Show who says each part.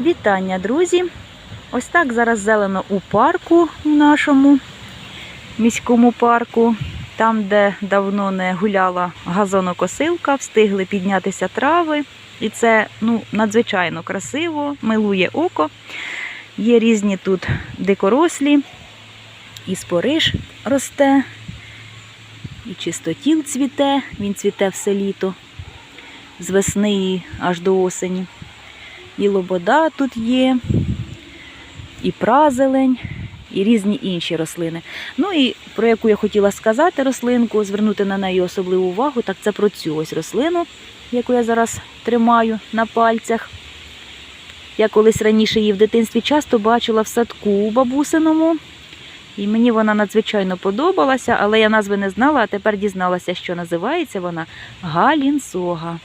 Speaker 1: Вітання, друзі! Ось так зараз зелено у парку в нашому міському парку. Там, де давно не гуляла газонокосилка, встигли піднятися трави. І це ну, надзвичайно красиво, милує око. Є різні тут дикорослі, і спориш росте, і чистотіл цвіте, він цвіте все літо, з весни аж до осені. І лобода тут є, і празелень, і різні інші рослини. Ну і про яку я хотіла сказати рослинку, звернути на неї особливу увагу, так це про цю ось рослину, яку я зараз тримаю на пальцях. Я колись раніше її в дитинстві часто бачила в садку бабусиному. І мені вона надзвичайно подобалася, але я назви не знала, а тепер дізналася, що називається вона галінсога.